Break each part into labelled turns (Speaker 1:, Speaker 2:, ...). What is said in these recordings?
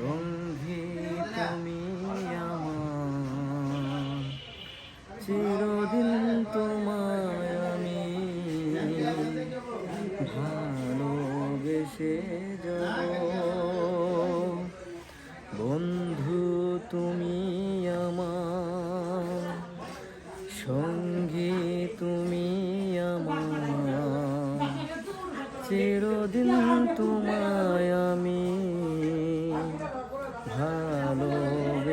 Speaker 1: সন্ধি তুমি চিরদিন তোমায় আমি ভালোবেসে যাব। বন্ধু তুমি আমার, সঙ্গী তুমি আমার, চিরদিন তোমার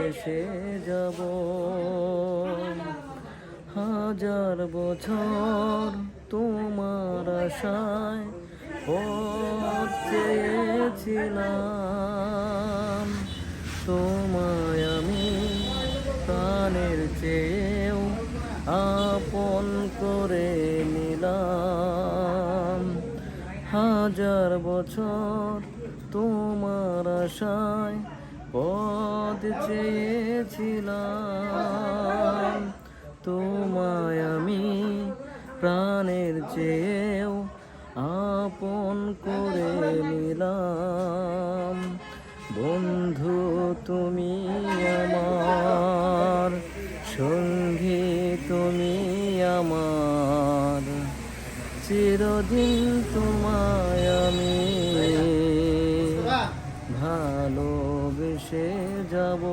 Speaker 1: ভালোবেসে যাব। হাজার বছর তোমার আশায় পথ চেয়েছিলাম তোমায় আমি প্রাণের চেয়েও আপন করে নিলাম। হাজার বছর তোমার আশায় পদ চেয়েছিলাম। তোমায় আমি প্রাণের চেয়েও আপন করে নিলাম। বন্ধু, তুমি আমার সঙ্গী, তুমি আমার। চিরদিন তোমায় আমি ভেসে যাব।